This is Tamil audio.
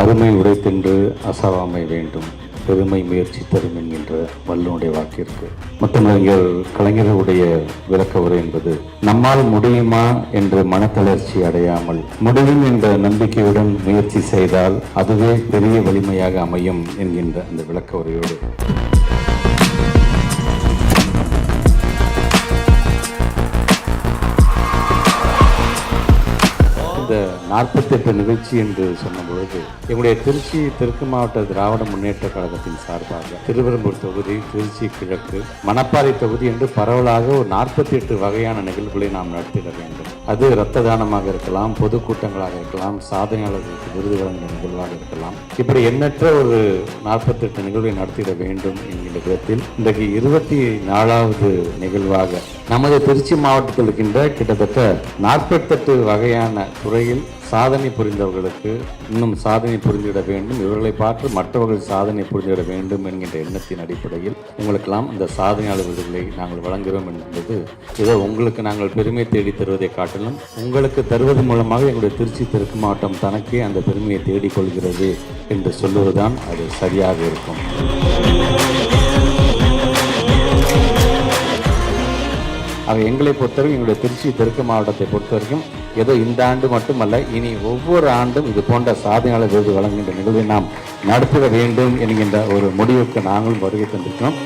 அருமை உடைத்தென்று அசாவாமை வேண்டும். பெருமை முயற்சி தரும் என்கின்ற வல்லுனுடைய வாக்கிற்கு முத்தமிழர் கலைஞர்களுடைய விளக்க உரை என்பது நம்மால் முடியுமா? என்று மனத்தளர்ச்சி அடையாமல் முடியும் என்ற நம்பிக்கையுடன் முயற்சி செய்தால் அதுவே பெரிய வலிமையாக அமையும் என்கின்ற அந்த விளக்க உரையோடு. நாற்பத்தெட்டு நிகழ்ச்சி என்று சொன்ன பொழுது எங்களுடைய திருச்சி தெற்கு மாவட்ட திராவிட முன்னேற்ற கழகத்தின் சார்பாக திருவெரும்பூர் தொகுதி திருச்சி கிழக்கு மணப்பாறை தொகுதி என்று பரவலாக ஒரு நாற்பத்தி எட்டு வகையான நிகழ்வுகளை நாம் நடத்திட வேண்டும். அது இரத்த தானமாக இருக்கலாம் பொதுக்கூட்டங்களாக இருக்கலாம் சாதனையாளர்களுக்கு விருது வழங்கிய நிகழ்வாக இருக்கலாம். இப்படி எண்ணற்ற ஒரு நாற்பத்தெட்டு நிகழ்வை நடத்திட வேண்டும் என்கின்ற விதத்தில் இன்றைக்கு இருபத்தி நாலாவது நிகழ்வாக நமது திருச்சி மாவட்டத்தில் இருக்கின்ற கிட்டத்தட்ட நாற்பத்தெட்டு வகையான துறையில் சாதனை புரிந்தவர்களுக்கு இன்னும் சாதனை புரிந்திட வேண்டும். இவர்களை பார்த்து மற்றவர்கள் சாதனை புரிந்திட வேண்டும் என்கின்ற எண்ணத்தின் அடிப்படையில் உங்களுக்கெல்லாம் இந்த சாதனையாளர் விருதுகளை நாங்கள் வழங்குகிறோம் என்பது இதை உங்களுக்கு நாங்கள் பெருமை தேடி தருவதை காட்டிலும் உங்களுக்கு தருவது மூலமாக எங்களுடைய திருச்சி தெற்கு மாவட்டம் தனக்கே அந்த பெருமையை தேடிக்கொள்கிறது என்று சொல்லுவதுதான் அது சரியாக இருக்கும். அவை எங்களை பொறுத்தவரைக்கும் எங்களுடைய திருச்சி தெற்கு மாவட்டத்தை பொறுத்தவரைக்கும் ஏதோ இந்த ஆண்டு மட்டுமல்ல இனி ஒவ்வொரு ஆண்டும் இது போன்ற சாதனையாளர் விருது வழங்குகின்ற நிகழ்வை நாம் நடத்திட வேண்டும் என்கின்ற ஒரு முடிவுக்கு நாங்களும் வருகை தந்திருக்கிறோம்.